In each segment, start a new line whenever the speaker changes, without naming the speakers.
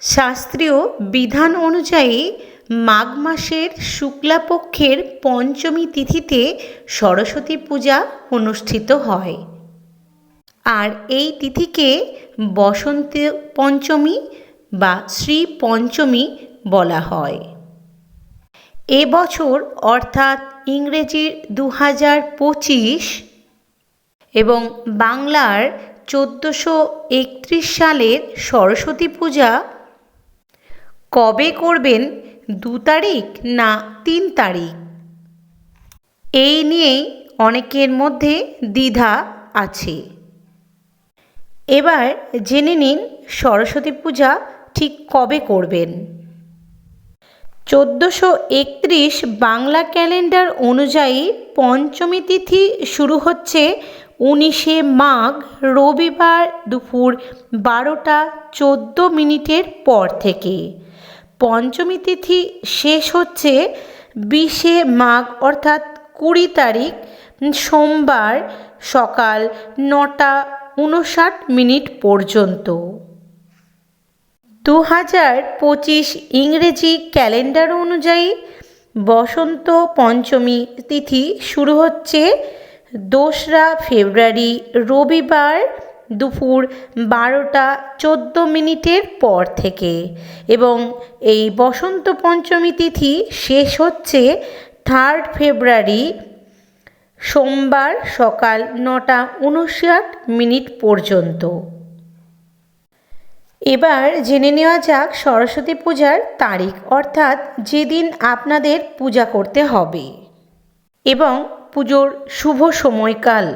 শাস্ত্রীয় বিধান অনুযায়ী মাঘ মাসের শুক্লাপক্ষের পঞ্চমী তিথিতে সরস্বতী পূজা অনুষ্ঠিত হয়। আর এই তিথিকে বসন্ত পঞ্চমী বা শ্রী পঞ্চমী বলা হয়। এবছর অর্থাৎ ইংরেজির দু হাজার পঁচিশ এবং বাংলার চোদ্দোশো একত্রিশ সালের সরস্বতী পূজা কবে করবেন দু তারিখ না তিন তারিখ? এই নিয়েই অনেকের মধ্যে দ্বিধা আছে। এবার জেনে নিন সরস্বতী পূজা ঠিক কবে করবেন। চোদ্দোশো একত্রিশ বাংলা ক্যালেন্ডার অনুযায়ী পঞ্চমী তিথি শুরু হচ্ছে উনিশে মাঘ, রবিবার দুপুর বারোটা চোদ্দ মিনিটের পর থেকে। পঞ্চমী তিথি শেষ হচ্ছে বিশে মাঘ, অর্থাৎ কুড়ি তারিখ, সোমবার সকাল নটা উনষাট মিনিট পর্যন্ত। দু হাজার পঁচিশ ইংরেজি ক্যালেন্ডার অনুযায়ী বসন্ত পঞ্চমী তিথি শুরু হচ্ছে দোসরা ফেব্রুয়ারি, রবিবার দুপুর বারোটা চোদ্দ মিনিটের পর থেকে। এবং এই বসন্ত পঞ্চমী তিথি শেষ হচ্ছে থার্ড ফেব্রুয়ারি সোমবার সকাল নটা উনষাট মিনিট পর্যন্ত। এবার জেনে নেওয়া যাক সরস্বতী পূজার তারিখ, অর্থাৎ যেদিন আপনাদের পূজা করতে হবে। এবং পুজোর শুভ সময়কাল।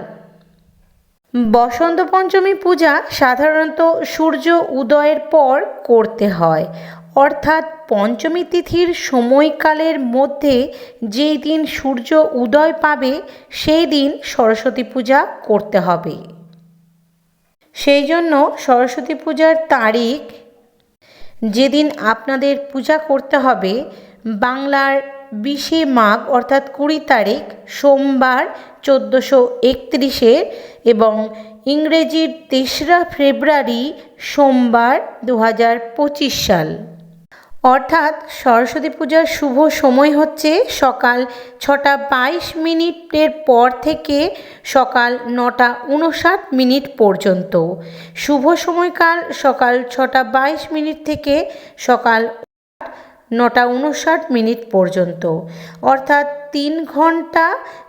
বসন্ত পঞ্চমী পূজা সাধারণত সূর্য উদয়ের পর করতে হয়। অর্থাৎ পঞ্চমী তিথির সময়কালের মধ্যে যেই দিন সূর্য উদয় পাবে, সেই দিন সরস্বতী পূজা করতে হবে। সেই জন্য সরস্বতী পূজার তারিখ যেদিন আপনাদের পূজা করতে হবে, বাংলার বিশে মাঘ, অর্থাৎ কুড়ি তারিখ, সোমবার চোদ্দোশো একত্রিশে এবং ইংরেজির তেসরা ফেব্রুয়ারি, সোমবার দু পঁচিশ সাল। অর্থাৎ সরস্বতী পূজার শুভ সময় হচ্ছে সকাল ছটা বাইশ মিনিটের পর থেকে সকাল নটা উনষাট মিনিট পর্যন্ত। শুভ সময়কাল সকাল ছটা বাইশ মিনিট থেকে সকাল নটা উনষাট মিনিট পর্যন্ত। অর্থাৎ তিন ঘণ্টা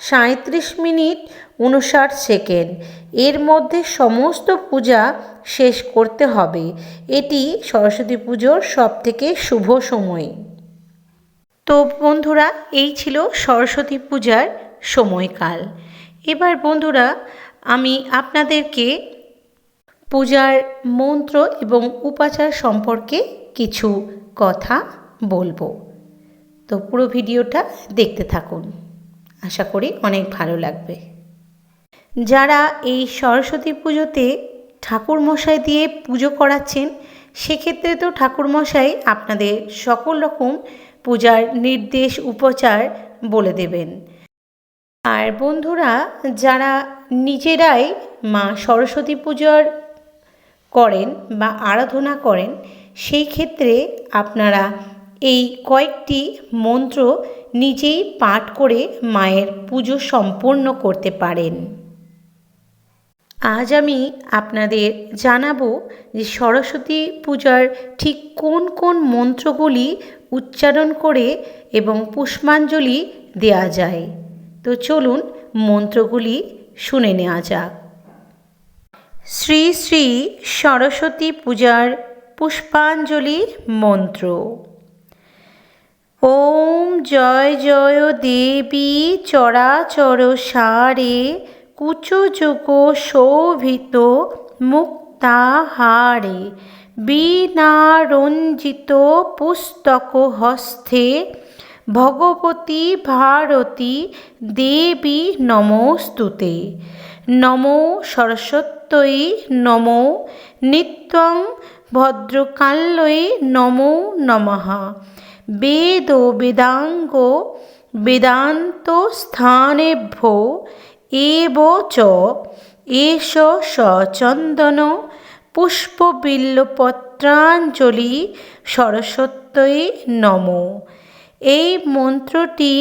সাঁত্রিশ মিনিট উনষাট সেকেন্ড। এর মধ্যে সমস্ত পূজা শেষ করতে হবে। এটি সরস্বতী পুজোর সবথেকে শুভ সময়। তো বন্ধুরা, এই ছিল সরস্বতী পূজার সময়কাল। এবার বন্ধুরা, আমি আপনাদেরকে পূজার মন্ত্র এবং উপাচার সম্পর্কে কিছু কথা বলব। তো পুরো ভিডিওটা দেখতে থাকুন। আশা করি অনেক ভালো লাগবে। যারা এই সরস্বতী পুজোতে ঠাকুর মশাই দিয়ে পুজো করাচ্ছেন, সেক্ষেত্রে তো ঠাকুর মশাই আপনাদের সকল রকম পূজার নির্দেশ, উপচার বলে দেবেন। আর বন্ধুরা, যারা নিজেরাই মা সরস্বতী পূজার করেন বা আরাধনা করেন, সেই ক্ষেত্রে আপনারা এই কয়েকটি মন্ত্র নিজেই পাঠ করে মায়ের পুজো সম্পূর্ণ করতে পারেন। আজ আমি আপনাদের জানাব যে সরস্বতী পূজার ঠিক কোন কোন মন্ত্রগুলি উচ্চারণ করে এবং পুষ্পাঞ্জলি দেয়া যায়। তো চলুন মন্ত্রগুলি শুনে নেওয়া যাক। শ্রী শ্রী সরস্বতী পূজার পুষ্পাঞ্জলি মন্ত্র। ওম জয় জয় দেবী চরাচর সারে কুচযোগ শোভিত মুক্তাহারে বীণারঞ্জিত পুস্তক হস্তে ভগবতী ভারতী দেবী নমস্তুতে। নমো সরস্বত্যই নমো, নিত্যং ভদ্রকাল্যই নমো নমঃ। বেদ বেদাঙ্গ বেদান্ত স্থানেভ্যো এব চ এষ সচন্দন পুষ্পবিল্লপত্র পত্রাঞ্জলি সরস্বত্যই নম এই মন্ত্রটি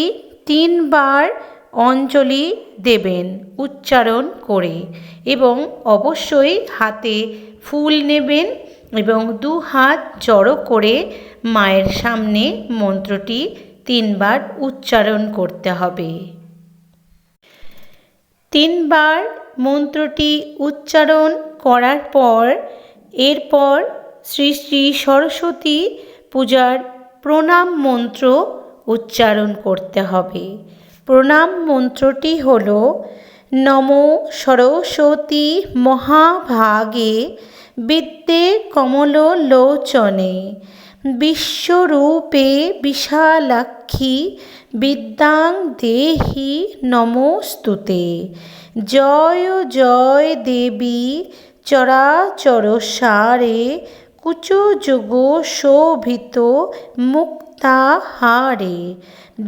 তিনবার অঞ্জলি দেবেন, উচ্চারণ করে এবং অবশ্যই হাতে ফুল নেবেন এবং দু হাত জড়ো করে মায়ের সামনে মন্ত্রটি তিনবার উচ্চারণ করতে হবে। তিনবার মন্ত্রটি উচ্চারণ করার পর, এরপর শ্রী শ্রী সরস্বতী পূজার প্রণাম মন্ত্র উচ্চারণ করতে হবে। প্রণাম মন্ত্রটি হল, নম সরস্বতী মহাভাগে বিদ্যে কমললোচনে, বিশ্বরূপে বিশালাক্ষী, বিদ্যাং দেহি নমস্তুতে। জয় জয় দেবী চরাচর সারে কুচযুগ শোভিত মুক্তাহারে।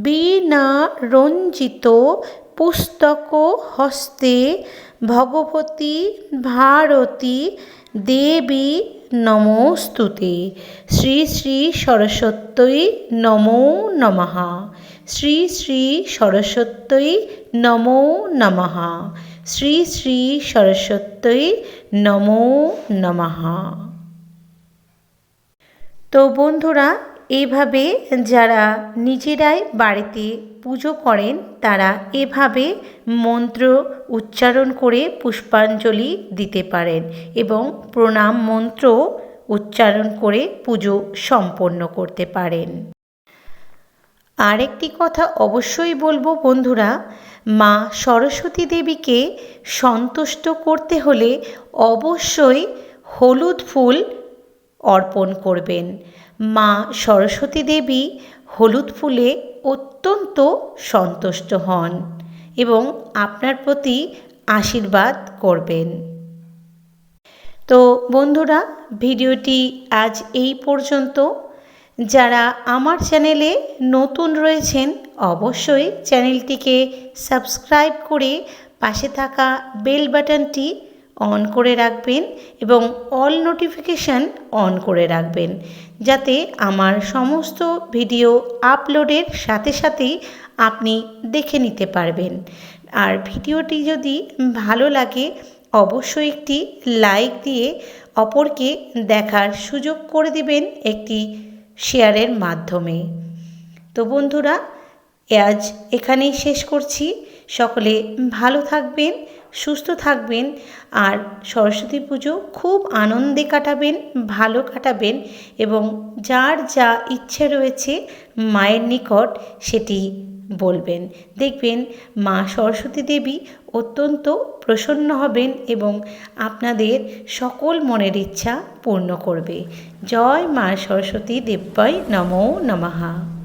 বীণা রঞ্জিত পুস্তক হস্তে ভগবতী ভারতী দেবী নমস্তুতে। শ্রী শ্রী সরস্বত্যই নমো নমঃ। শ্রী শ্রী সরস্বত্যই নমো নমঃ। শ্রী শ্রী সরস্বত্যই নমো নমঃ। তো বন্ধুরা এইভাবে যারা নিজেরাই বাড়িতে পুজো করেন, তারা এভাবে মন্ত্র উচ্চারণ করে পুষ্পাঞ্জলি দিতে পারেন এবং প্রণাম মন্ত্র উচ্চারণ করে পুজো সম্পন্ন করতে পারেন। আরেকটি কথা অবশ্যই বলব বন্ধুরা, মা সরস্বতী দেবীকে সন্তুষ্ট করতে হলে অবশ্যই হলুদ ফুল অর্পণ করবেন। মা সরস্বতী দেবী হলুদ ফুলে অত্যন্ত সন্তুষ্ট হন এবং আপনার প্রতি আশীর্বাদ করবেন। তো বন্ধুরা, ভিডিওটি আজ এই পর্যন্ত। যারা আমার চ্যানেলে নতুন রয়েছেন, অবশ্যই চ্যানেলটিকে সাবস্ক্রাইব করে পাশে থাকা বেল বাটনটি অন করে রাখবেন এবং অল নোটিফিকেশান অন করে রাখবেন যাতে আমার সমস্ত ভিডিও আপলোডের সাথে সাথেই আপনি দেখে নিতে পারবেন। আর ভিডিওটি যদি ভালো লাগে, অবশ্যই একটি লাইক দিয়ে অপরকে দেখার সুযোগ করে দিবেন একটি শেয়ারের মাধ্যমে। তো বন্ধুরা আজ এখানেই শেষ করছি। সকলে ভালো থাকবেন সুস্থ থাকবেন আর সরস্বতী পুজো খুব আনন্দে কাটাবেন, ভালো কাটাবেন এবং যার যা ইচ্ছে রয়েছে মায়ের নিকট সেটি বলবেন। দেখবেন মা সরস্বতী দেবী অত্যন্ত প্রসন্ন হবেন এবং আপনাদের সকল মনের ইচ্ছা পূর্ণ করবে। জয় মা সরস্বতী দেব্যয় নমো নমঃ।